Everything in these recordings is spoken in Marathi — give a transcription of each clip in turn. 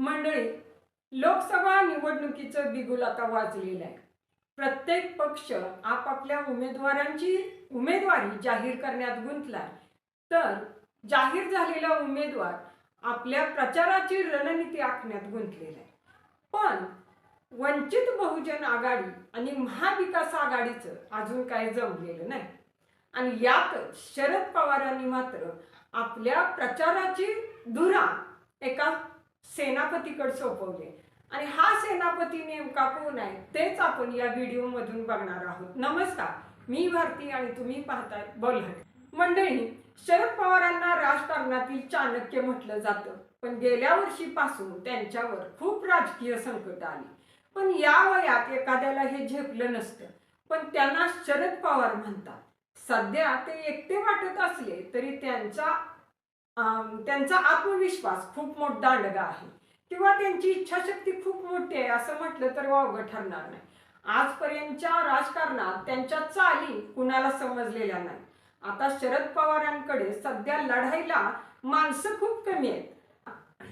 मंडळी लोकसभा निवडणुकीचं बिगुल आता वाजलेलं आहे. प्रत्येक पक्ष आपापल्या उमेदवारांची उमेदवारी जाहीर करण्यात गुंतलाय. तर जाहीर झालेला उमेदवार आपल्या प्रचाराची रणनीती आखण्यात गुंतलेला आहे. पण वंचित बहुजन आघाडी आणि महाविकास आघाडीचं अजून काय जमलेलं नाही. आणि यातच शरद पवारांनी मात्र आपल्या प्रचाराची धुरा एका सेनापतीकडे सोपवले. आणि हा सेनापती नेमका कोण आहे तेच आपण या व्हिडिओमधून बघणार आहोत. नमस्कार मी भारती आणि तुम्ही पाहताय बोलहट. मंडळी शरद पवारांना राजकारणातील चाणक्य म्हटलं जातं. पण गेल्या वर्षीपासून त्यांच्यावर खूप राजकीय संकट आली. पण या वयात एखाद्याला हे झेपलं नसतं. पण त्यांना शरद पवार म्हणतात. सध्या ते एकटे वाटत असले तरी त्यांचा त्यांचा आत्मविश्वास खूप मोठा दांडगा आहे. किंवा त्यांची इच्छाशक्ती खूप मोठी आहे असं म्हटलं तर वावगं ठरणार नाही. आजपर्यंतच्या राजकारणात त्यांच्या चाली कुणाला समजलेल्या नाही आता शरद पवारांकडे सध्या लढाईला माणसं खूप कमी आहेत.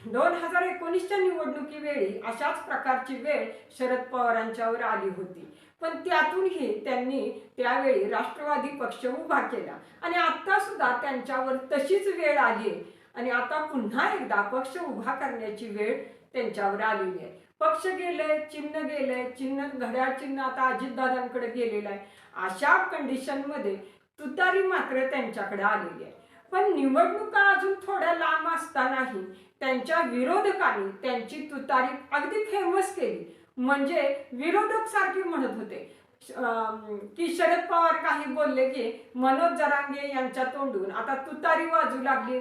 दोन हजार एकोणीसच्या निवडणुकीवेळी अशाच प्रकारची वेळ शरद पवारांच्यावर आली होती. पण त्यातूनही त्यांनी त्यावेळी राष्ट्रवादी पक्ष उभा केला. आणि आता सुद्धा त्यांच्यावर तशीच वेळ आली आणि आता पुन्हा एकदा पक्ष उभा करण्याची वेळ त्यांच्यावर आलेली आहे. पक्ष गेलंय चिन्ह गेलंय चिन्ह घड्याळ चिन्ह आता अजितदादांकडे गेलेलं आहे. अशा कंडिशनमध्ये तुतारी मात्र त्यांच्याकडे आलेली आहे. पण निवडणुका अजून थोड्या लांब असतानाही त्यांच्या विरोधकांनी त्यांची तुतारी अगदी फेमस केली. म्हणजे विरोधक सारखी म्हणत होते. अं, की शरद पवार काही बोलले की मनोज जरांगे यांच्या तोंडून आता तुतारी वाजू लागली.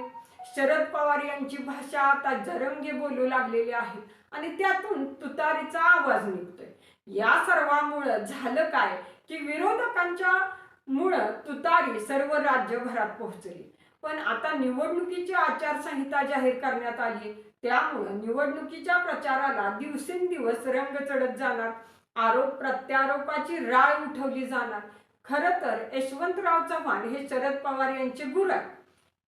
शरद पवार यांची भाषा आता जरंगे बोलू लागलेली आहे. आणि त्यातून तुतारीचा आवाज निघतोय. या सर्वामुळं झालं काय? की विरोधकांच्या मुळं तुतारी सर्व राज्यभरात पोहोचली. पण आता निवडणुकीची आचारसंहिता जाहीर करण्यात आली. त्यामुळं निवडणुकीच्या प्रचाराला दिवसेंदिवस रंग चढत जाणार. आरोप प्रत्यारोपाची राळ उठवली जाणार. खर तर यशवंतराव चव्हाण हे शरद पवार यांचे गुरु आहेत.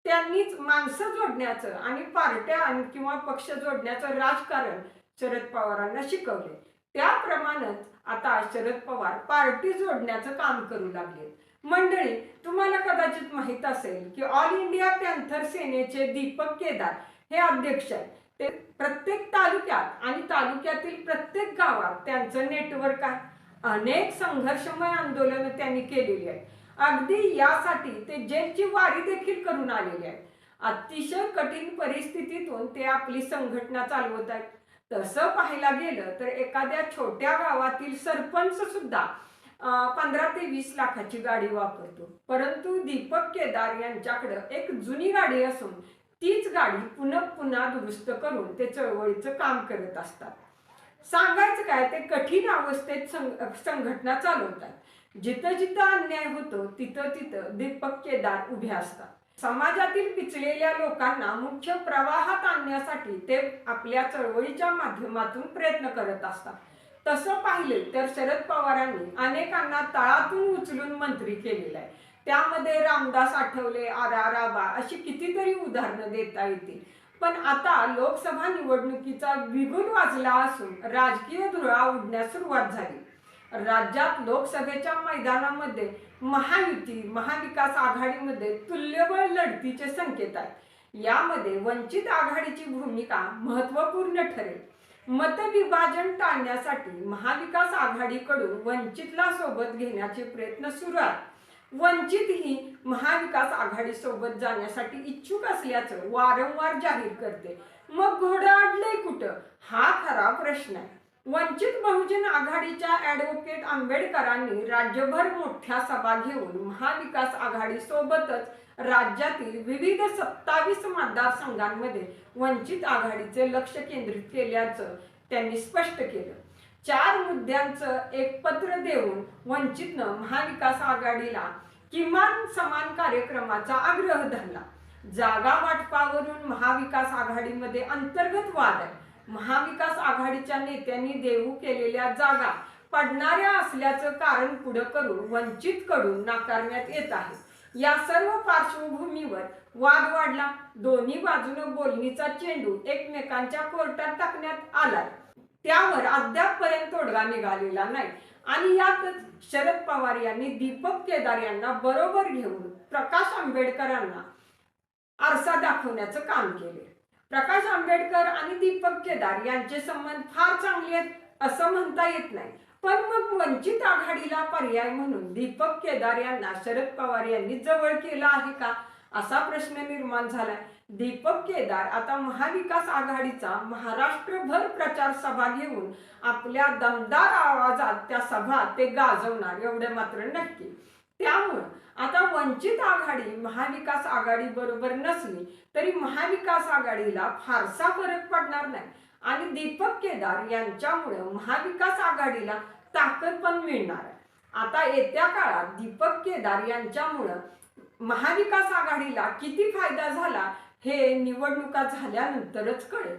त्यांनीच माणसं जोडण्याचं आणि पार्ट्या किंवा पक्ष जोडण्याचं राजकारण शरद पवारांना शिकवले त्याप्रमाणेच आता शरद पवार पार्टी जोडण्याचं काम करू लागले मंडळी तुम्हाला कदाचित माहीत असेल की ऑल इंडिया पॅन्थर सेनेचे दीपक केदार हे अध्यक्ष आहेत. ते प्रत्येक तालुक्यात आणि तालुक्यातील प्रत्येक गावात त्यांचं नेटवर्क आहे. अनेक संघर्षमय आंदोलनं त्यांनी केलेली आहेत. अगदी यासाठी ते जेलची वारी देखील करून आलेले आहेत. अतिशय कठीण परिस्थितीतून ते आपली संघटना चालवत आहेत. तसं पाहायला गेलं तर एखाद्या छोट्या गावातील सरपंच सुद्धा पंधरा ते वीस लाखाची गाडी वापरतो. परंतु दीपक केदार यांच्याकडं एक जुनी गाडी असून तीच गाडी पुन्हा पुन्हा दुरुस्त करून ते चळवळीचं काम करत असतात. सांगायचं काय ते कठीण अवस्थेत संघ- संघटना चालवतात. जिथं जिथं अन्याय होतो तिथं तिथं दीपक केदार उभे असतात. समाजातील पिचलेल्या लोकांना मुख्य प्रवाहात आणण्यासाठी ते आपल्या चळवळीच्या माध्यमातून प्रयत्न करत असतात. तसं पाहिले तर शरद पवारांनी अनेकांना तळातून उचलून मंत्री केलेलं आहे. त्यामध्ये रामदास आठवले आर आर आबा अशी कितीतरी उदाहरणं देता येतील. पण आता लोकसभा निवडणुकीचा बिगुल वाजला असून राजकीय धुळा उडण्यास सुरुवात झाली. राज्यात लोकसभेच्या मैदानामध्ये महायुती महाविकास आघाडीमध्ये तुल्यबळ लढतीचे संकेत आहेत. यामध्ये वंचित आघाडीची भूमिका महत्त्वपूर्ण ठरेल. मतविभाजन टाळण्यासाठी महाविकास आघाडीकडून वंचितला सोबत घेण्याचे प्रयत्न सुरू आहेत. वंचित ही महाविकास आघाडी सोबत जाण्यासाठी इच्छुक असल्याचं वारंवार जाहीर करते. मग घोडं अडलंय कुठं? हा खरा प्रश्न आहे. वंचित बहुजन आघाडीच्या ॲडव्होकेट आंबेडकरांनी राज्यभर मोठ्या सभा घेऊन महाविकास आघाडी सोबतच राज्यातील विविध सत्तावीस मतदारसंघांमध्ये वंचित आघाडीचे लक्ष केंद्रित केल्याचं त्यांनी स्पष्ट केलं. चार मुद्द्यांचं एक पत्र देऊन वंचितनं महाविकास आघाडीला किमान समान कार्यक्रमाचा आग्रह धरला. जागा वाटपावरून महाविकास आघाडीमध्ये अंतर्गत वाद आहे. महाविकास आघाडीच्या नेत्यांनी देऊ केलेल्या जागा पडणाऱ्या असल्याचं कारण पुढं करून वंचित कडून नाकारण्यात येत आहे. या सर्व पार्श्वभूमीवर वाद वाढला. दोन्ही बाजूनं बोलणीचा चेंडू एकमेकांच्या कोर्टात टाकण्यात आलाय. त्यावर अद्यापपर्यंत तोडगा निघालेला नाही. आणि यातच शरद पवार यांनी दीपक केदार यांना बरोबर घेऊन प्रकाश आंबेडकरांना आरसा दाखवण्याचं काम केले प्रकाश आंबेडकर आणि दीपक केदार यांचे संबंध फार चांगले आहेत असं म्हणता येत नाही. पण मग वंचित आघाडीला पर्याय म्हणून दीपक केदार यांना शरद पवार यांनी जवळ केलं आहे का? असा प्रश्न निर्माण झालाय. दीपक केदार आता महाविकास आघाडीचा महाराष्ट्रभर प्रचार सभा घेऊन आपल्या दमदार आवाजात त्या सभा ते गाजवणार एवढं मात्र नक्की. त्यामुळं आता वंचित आघाडी महाविकास आघाडी बरोबर नसली तरी महाविकास आघाडीला फारसा फरक पडणार नाही. आणि दीपक केदार यांच्यामुळं महाविकास आघाडीला ताकद पण मिळणार आहे. आता येत्या काळात दीपक केदार यांच्यामुळं महाविकास आघाडीला किती फायदा झाला हे निवडणुका झाल्यानंतरच कळेल.